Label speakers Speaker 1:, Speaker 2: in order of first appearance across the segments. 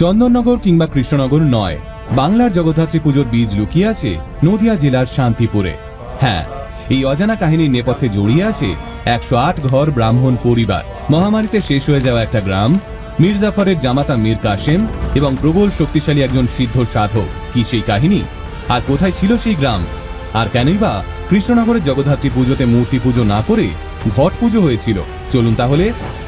Speaker 1: চন্দননগর কিংবা কৃষ্ণনগর নয়। বাংলার জগদ্ধাত্রী পুজোর বীজ লুকিয়ে আছে নদিয়া জেলার শান্তিপুরে। হ্যাঁ এই অজানা কাহিনীর নেপথ্যে জড়িয়ে আছে একশো আট ঘর ব্রাহ্মণ পরিবার। মহামারীতে শেষ হয়ে যাওয়া একটা গ্রাম মীর জাফরের জামাতা মীর কাসেম এবং প্রবল শক্তিশালী একজন সিদ্ধ সাধক। কি সেই কাহিনী? আর কোথায় ছিল সেই গ্রাম? আর কেনই বা কৃষ্ণনগরের জগদ্ধাত্রী পুজোতে মূর্তি পুজো না করে ঘট পুজো হয়েছিল? চলুন তাহলে,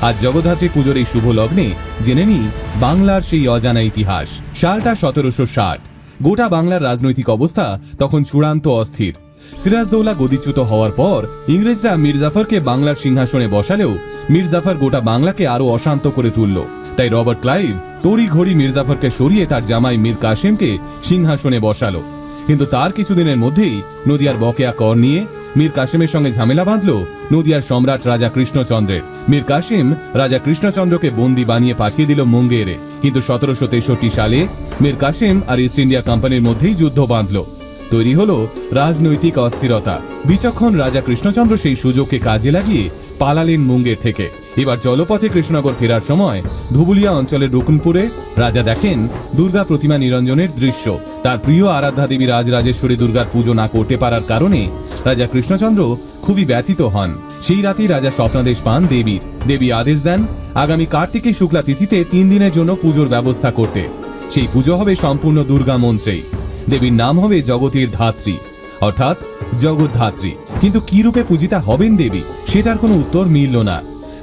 Speaker 1: আজ জগদ্ধাত্রী পুজোর এই শুভ লগ্নে জেনে নিই বাংলার সেই অজানা ইতিহাস, সালটা সতেরোশো ষাট। গোটা বাংলার রাজনৈতিক অবস্থা তখন চূড়ান্ত অস্থির। সিরাজদৌলা গদিচ্যুত হওয়ার পর ইংরেজরা মীর জাফরকে বাংলার সিংহাসনে বসালেও মীর জাফর গোটা বাংলাকে আরও অশান্ত করে তুলল। তাই রবার্ট ক্লাইভ তড়ি ঘড়ি মীর জাফরকে সরিয়ে তার জামাই মীর কাসেমকে সিংহাসনে বসালো। কিন্তু তার কিছুদিনের মধ্যেই নদিয়ার বকেয়া কর নিয়ে মীর কাসিমের সঙ্গে ঝামেলা বাঁধল নদিয়ার সম্রাট রাজা কৃষ্ণচন্দ্রের। মীর কাসেম রাজা কৃষ্ণচন্দ্রকে বন্দি বানিয়ে পাঠিয়ে দিল মুঙ্গেরে। কিন্তু সতেরোশো তেষট্টি সালে মীর কাসিম আর ইস্ট ইন্ডিয়া কোম্পানির মধ্যেই যুদ্ধ বাঁধল। তৈরি হলো রাজনৈতিক অস্থিরতা। বিচক্ষণ রাজা কৃষ্ণচন্দ্র সেই সুযোগকে কাজে লাগিয়ে পালালেন মুঙ্গের থেকে। এবার জলপথে কৃষ্ণনগর ফেরার সময় ধুবুলিয়া অঞ্চলের রুকুনপুরে রাজা দেখেন দুর্গা প্রতিমা নিরঞ্জনের দৃশ্য। তার প্রিয় আরাধ্যা দেবী রাজরাজেশ্বরী দুর্গার পুজো না করতে পারার কারণে রাজা কৃষ্ণচন্দ্র খুবই ব্যথিত হন। সেই রাতেই রাজা স্বপ্নাদেশ পান দেবীর। দেবী আদেশ দেন, আগামী কার্তিকী শুক্লা তিথিতে তিন দিনের জন্য পুজোর ব্যবস্থা করতে। সেই পুজো হবে সম্পূর্ণ দুর্গা মন্ত্রেই। দেবীর নাম হবে জগতের ধাত্রী, অর্থাৎ জগৎধাত্রী কিন্তু কি রূপে পূজিতা হবেন দেবী, সেটার কোনো উত্তর মিলল না।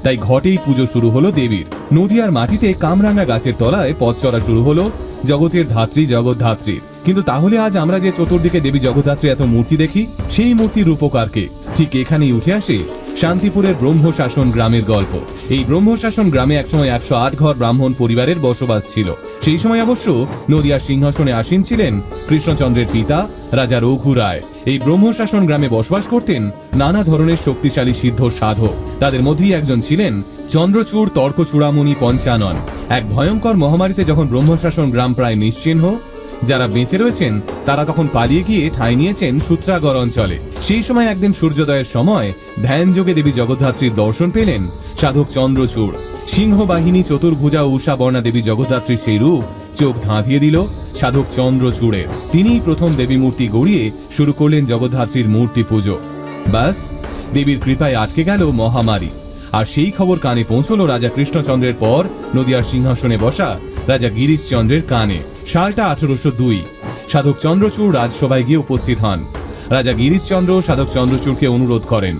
Speaker 1: তাই ঘটেই পুজো শুরু হলো দেবীর। নদিয়ার মাটিতে কামরাঙ্গা গাছের তলায় পথ চলা শুরু হলো জগতের ধাত্রী জগৎধাত্রীর কিন্তু তাহলে আজ আমরা যে চতুর্দিকে দেবী জগদ্ধাত্রী এত মূর্তি দেখি, সেই মূর্তির রূপকারকে। ঠিক এখানেই উঠে আসে শান্তিপুরের ব্রহ্মশাসন গ্রামের গল্প। এই ব্রহ্মশাসন গ্রামে একসময় একশো আট ঘর ব্রাহ্মণ পরিবারের বসবাস ছিল। সেই সময় অবশ্য নদিয়ার সিংহাসনে আসীন ছিলেন কৃষ্ণচন্দ্রের পিতা রাজা রঘু রায়। এই ব্রহ্মশাসন গ্রামে বসবাস করতেন নানা ধরনের শক্তিশালী সিদ্ধ সাধক। তাদের মধ্যেই একজন ছিলেন চন্দ্রচূড় তর্ক চূড়ামণি পঞ্চানন। এক ভয়ঙ্কর মহামারীতে যখন ব্রহ্মশাসন গ্রাম প্রায় নিশ্চিহ্ন যারা বেঁচে রয়েছেন, তারা তখন পালিয়ে গিয়ে ঠাঁই নিয়েছেন সূত্রাগড় অঞ্চলে। সেই সময় একদিন সূর্যোদয়ের সময় ধ্যানযোগে দেবী জগদ্ধাত্রীর দর্শন পেলেন সাধক চন্দ্রচূড়। সিংহবাহিনী চতুর্ভুজা ও উষা বর্ণা দেবী জগদ্ধাত্রীর সেই রূপ চোখ ধাঁধিয়ে দিল সাধক চন্দ্রচূড়ের। তিনিই প্রথম দেবী মূর্তি গড়িয়ে শুরু করলেন জগদ্ধাত্রীর মূর্তি পুজো। ব্যাস, দেবীর কৃপায় আটকে গেল মহামারী। আর সেই খবর কানে পৌঁছল রাজা কৃষ্ণচন্দ্রের পর নদিয়ার সিংহাসনে বসা রাজা গিরিশচন্দ্রের কানে। সালটা আঠারোশো দুই। সাধক চন্দ্রচূড় রাজসভায় গিয়ে উপস্থিত হন। রাজা গিরিশচন্দ্র সাধক চন্দ্রচূড়কে অনুরোধ করেন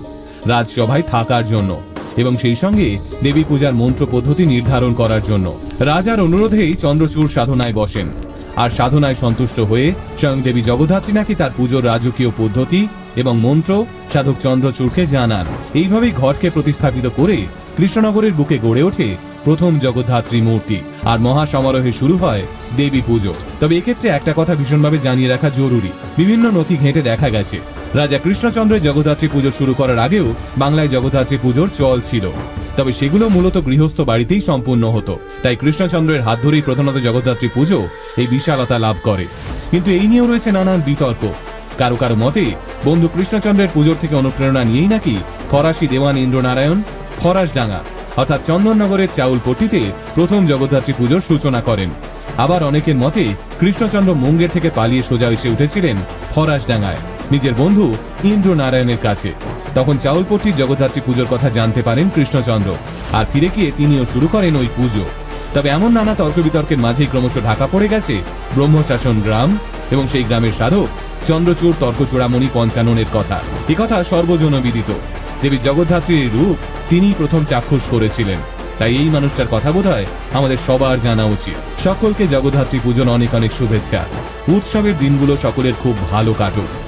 Speaker 1: রাজসভায় থাকার জন্য এবং সেই সঙ্গে দেবী পূজার মন্ত্র পদ্ধতি নির্ধারণ করার জন্য। রাজার অনুরোধেই চন্দ্রচূড় সাধনায় বসেন। আর সাধনায় সন্তুষ্ট হয়ে স্বয়ং দেবী জগদ্ধাত্রী নাকি তার পুজোর রাজকীয় পদ্ধতি এবং মন্ত্র সাধক চন্দ্রচূড়কে জানান। এইভাবেই ঘটকে প্রতিস্থাপিত করে কৃষ্ণনগরের বুকে গড়ে ওঠে প্রথম জগদ্ধাত্রী মূর্তি। আর মহা সমারোহে শুরু হয় দেবী পুজো। তবে এক্ষেত্রে একটা কথা ভীষণভাবে জানিয়ে রাখা জরুরি। বিভিন্ন নথি ঘেঁটে দেখা গেছে। রাজা কৃষ্ণচন্দ্রের জগদ্ধাত্রী পুজো শুরু করার আগেও বাংলায় জগদ্ধাত্রী পুজোর চল ছিল। তবে সেগুলো মূলত গৃহস্থ বাড়িতেই সম্পূর্ণ হতো। তাই কৃষ্ণচন্দ্রের হাত ধরেই প্রধানত জগদ্ধাত্রী পুজো এই বিশালতা লাভ করে। কিন্তু এই নিয়েও রয়েছে নানান বিতর্ক। কারও কারও মতে, বন্ধু কৃষ্ণচন্দ্রের পুজোর থেকে অনুপ্রেরণা নিয়েই নাকি ফরাসি দেওয়ান ইন্দ্রনারায়ণ ফরাস ফরাসডাঙ্গা অর্থাৎ চন্দননগরের চাউলপট্টিতে প্রথম জগদ্ধাত্রী পুজোর সূচনা করেন। আবার অনেকের মতে, কৃষ্ণচন্দ্র মুঙ্গের থেকে পালিয়ে সোজা এসে উঠেছিলেন ফরাসডাঙ্গায় নিজের বন্ধু ইন্দ্রনারায়ণের কাছে। তখন চাউলপট্টির জগদ্ধাত্রী পুজোর কথা জানতে পারেন কৃষ্ণচন্দ্র, আর ফিরে গিয়ে তিনিও শুরু করেন ওই পুজো। তবে এমন নানা তর্ক বিতর্কের মাঝেই ক্রমশ ঢাকা পড়ে গেছে ব্রহ্মশাসন গ্রাম এবং সেই গ্রামের সাধক চন্দ্রচূড় তর্কচূড়ামণি পঞ্চাননের কথা। কথা সর্বজনবিদিত। দেবী জগদ্ধাত্রীর রূপ তিনিই প্রথম চাক্ষুষ করেছিলেন। তাই এই মানুষটার কথা বোধ আমাদের সবার জানা উচিত। সকলকে জগদ্ধাত্রী পুজোর অনেক অনেক শুভেচ্ছা। উৎসবের দিনগুলো সকলের খুব ভালো কাটুক।